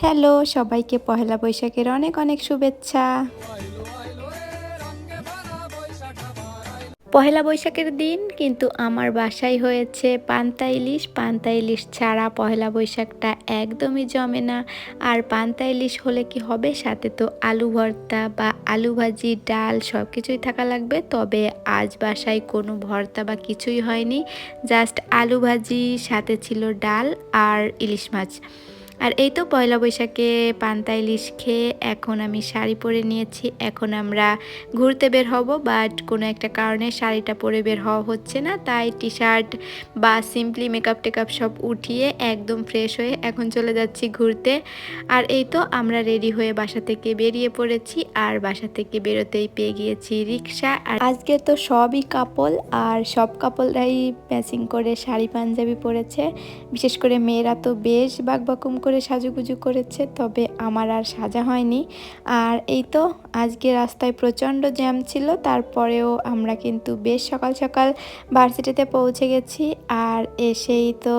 Hello, সবাইকে পহেলা বৈশাখের অনেক অনেক শুভেচ্ছা। পহেলা বৈশাখের দিন কিন্তু আমার বাসায় হয়েছে পান্তা ইলিশ। পান্তা ইলিশ ছাড়া পহেলা বৈশাখটা একদমই জমে না। আর পান্তা ইলিশ হলে কি হবে? সাথে তো আলু ভর্তা বা আলু ভাজি, ডাল সব কিছুই থাকা লাগবে। তবে আজ বাসায় কোনো ভর্তা বা কিছুই হয়নি। জাস্ট আলু ভাজি, সাথে ছিল ডাল আর ইলিশ মাছ। আর এই তো পয়লা বৈশাখে পান্তা ইলিশ খেয়ে এখন আমি শাড়ি পরে নিয়েছি। এখন আমরা ঘুরতে বের হব বাট কোনো একটা কারণে শাড়িটা পরে বের হওয়া হচ্ছে না। তাই টি শার্ট বা সিম্পলি মেকআপ টেকআপ সব উঠিয়ে একদম ফ্রেশ হয়ে এখন চলে যাচ্ছি ঘুরতে। আর এই তো আমরা রেডি হয়ে বাসা থেকে বেরিয়ে পড়েছি আর বাসা থেকে বেরোতেই পেয়ে গিয়েছি রিক্সা। আর আজকে তো সবই কাপল আর সব কাপলরাই ম্যাচিং করে শাড়ি পাঞ্জাবি পরেছে। বিশেষ করে মেয়েরা তো বেশ বাকবাকুম করে সাজুগুজু করেছে, তবে আমার আর সাজা হয়নি। আর এই তো, আজকে রাস্তায় প্রচণ্ড জ্যাম ছিল, তারপরেও আমরা কিন্তু বেশ সকাল সকাল ভার্সিটিতে পৌঁছে গেছি। আর এসেই তো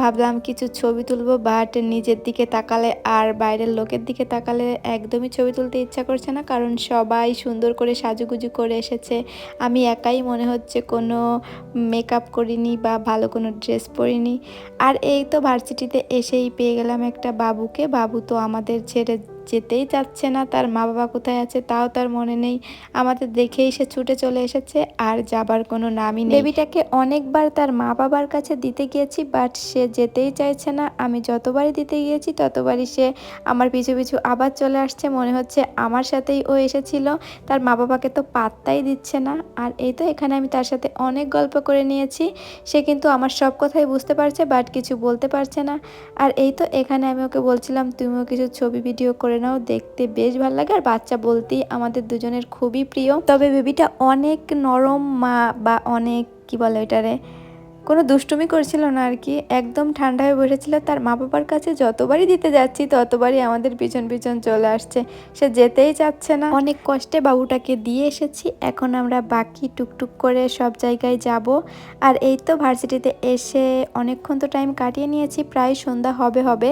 ভাবলাম কিছু ছবি তুলবো বাট নিজের দিকে তাকালে আর বাইরের লোকের দিকে তাকালে একদমই ছবি তুলতে ইচ্ছা করছে না, কারণ সবাই সুন্দর করে সাজুগুজু করে এসেছে। আমি একাই মনে হচ্ছে কোনো মেকআপ করিনি বা ভালো কোনো ড্রেস পরিনি। আর এই তো ভার্সিটিতে এসেই পেয়ে গেলাম একটা বাবুকে বাবু তো আমাদের ছেড়ে যেতেই চাচ্ছে না, তার মা বাবা কোথায় আছে তাও তার মনে নেই। আমাদের দেখেই সে ছুটে চলে এসেছে, আর যাবার কোনো নামই নেই। বেবিটাকে অনেকবার তার মা বাবার কাছে দিতে গিয়েছি, বাট সে যেতেই চাইছে না। আমি যতবারই দিতে গিয়েছি, ততবারই সে আমার পিছু পিছু আবার চলে আসছে। মনে হচ্ছে আমার সাথেই ও এসেছিল। তার মা বাবাকে তো পাত্তাই দিচ্ছে না। আর এই তো এখানে আমি তার সাথে অনেক গল্প করে নিয়েছি। সে কিন্তু আমার সব কথাই বুঝতে পারছে, বাট কিছু বলতে পারছে না। আর এই তো এখানে আমি ওকে বলছিলাম, তুমিও কিছু ছবি, ভিডিও করে করে নাও, দেখতে বেশ ভালো লাগে। আর বাচ্চা বলতেই আমাদের দুজনের খুবই প্রিয়। তবে বেবিটা অনেক নরম মা বা অনেক, কি বলে এটারে কোনো দুষ্টুমি করছিল না আর কি। একদম ঠান্ডা হয়ে বসেছিল। তার মা বাবার কাছে যতবারই দিতে যাচ্ছি, ততবারই আমাদের পিছন পিছন চলে আসছে। সে যেতেই চাচ্ছে না। অনেক কষ্টে বাবুটাকে দিয়ে এসেছি। এখন আমরা বাকি টুকটুক করে সব জায়গায় যাব। আর এই তো ভার্সিটিতে এসে অনেকক্ষণ তো টাইম কাটিয়ে নিয়েছি। প্রায় সন্ধ্যা হবে হবে।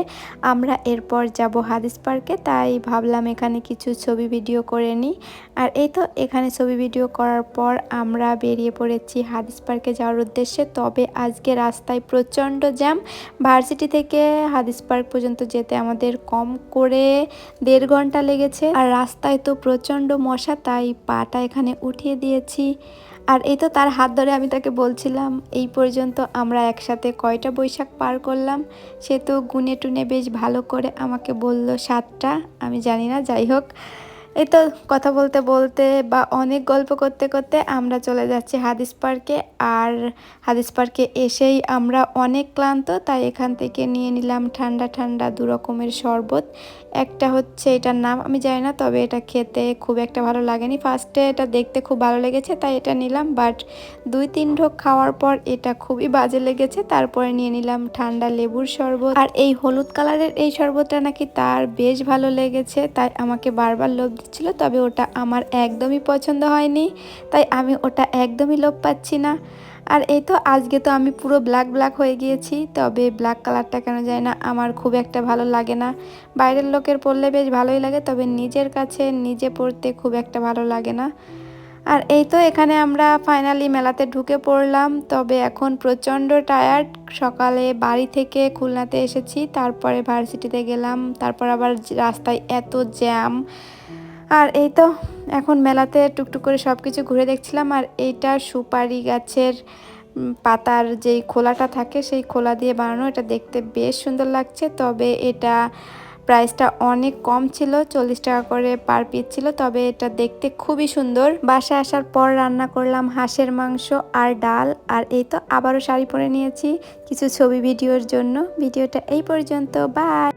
আমরা এরপর যাব হাদিস পার্কে। তাই ভাবলাম এখানে কিছু ছবি ভিডিও করে নিই। আর এই তো এখানে ছবি ভিডিও করার পর আমরা বেরিয়ে পড়েছি হাদিস পার্কে যাওয়ার উদ্দেশ্যে। তবে আজকে রাস্তায় প্রচণ্ড জ্যাম। ভার্সিটি থেকে হাদিস পার্ক পর্যন্ত যেতে আমাদের কম করে দেড় ঘণ্টা লেগেছে। আর রাস্তায় তো প্রচণ্ড মশা, তাই পাটা এখানে উঠিয়ে দিয়েছি। আর এই তো তার হাত ধরে আমি তাকে বলছিলাম, এই পর্যন্ত আমরা একসাথে কয়টা বৈশাখ পার করলাম? সে তো গুনে টুনে বেশ ভালো করে আমাকে বলল, সাতটা। আমি জানি না, যাই হোক। এই তো কথা বলতে বলতে বা অনেক গল্প করতে করতে আমরা চলে যাচ্ছি হাদিস পার্কে। আর হাদিস পার্কে এসেই আমরা অনেক ক্লান্ত, তাই এখান থেকে নিয়ে নিলাম ঠান্ডা ঠান্ডা দু রকমের শরবত। একটা হচ্ছে এটার নাম, আমি জানি না, তবে এটা খেতে খুব একটা ভালো লাগেনি। ফার্স্টে এটা দেখতে খুব ভালো লেগেছে, তাই এটা নিলাম। বাট দুই তিন ঢোক খাওয়ার পর এটা খুবই বাজে লেগেছে, তারপরে নিয়ে নিলাম ঠান্ডা লেবুর শরবত। আর এই হলুদ কালারের এই শরবতটা নাকি তার বেশ ভালো লেগেছে, তাই আমাকে বারবার লোভ দিচ্ছিল তবে ওটা আমার একদমই পছন্দ হয়নি, তাই আমি ওটা একদমই লোভ পাচ্ছি না। আর এই তো আজকে তো আমি পুরো ব্ল্যাক ব্ল্যাক হয়ে গিয়েছি, তবে ব্ল্যাক কালারটা কেন যায় না আমার খুব একটা ভালো লাগে না। বাইরের লোকের পরলে বেশ ভালোই লাগে, তবে নিজের কাছে নিজে পড়তে খুব একটা ভালো লাগে না। আর এই তো এখানে আমরা ফাইনালি মেলাতে ঢুকে পড়লাম, তবে এখন প্রচণ্ড টায়ার্ড সকালে বাড়ি থেকে খুলনাতে এসেছি, তারপরে ভার্সিটিতে গেলাম, তারপর আবার রাস্তায় এত জ্যাম আর এই তো, এখন মেলাতে টুকটুক করে সব কিছু ঘুরে দেখছিলাম আর এইটা সুপারি গাছের পাতার যেই খোলাটা থাকে সেই খোলা দিয়ে বানানো, এটা দেখতে বেশ সুন্দর লাগছে। তবে এটা প্রাইসটা অনেক কম ছিল, চল্লিশ টাকা করে পার পিস ছিল। তবে এটা দেখতে খুবই সুন্দর। বাসায় আসার পর রান্না করলাম হাঁসের মাংস আর ডাল। আর এই তো আবারও শাড়ি পরে নিয়েছি, কিছু ছবি ভিডিওর জন্য। ভিডিওটা এই পর্যন্ত, বাই!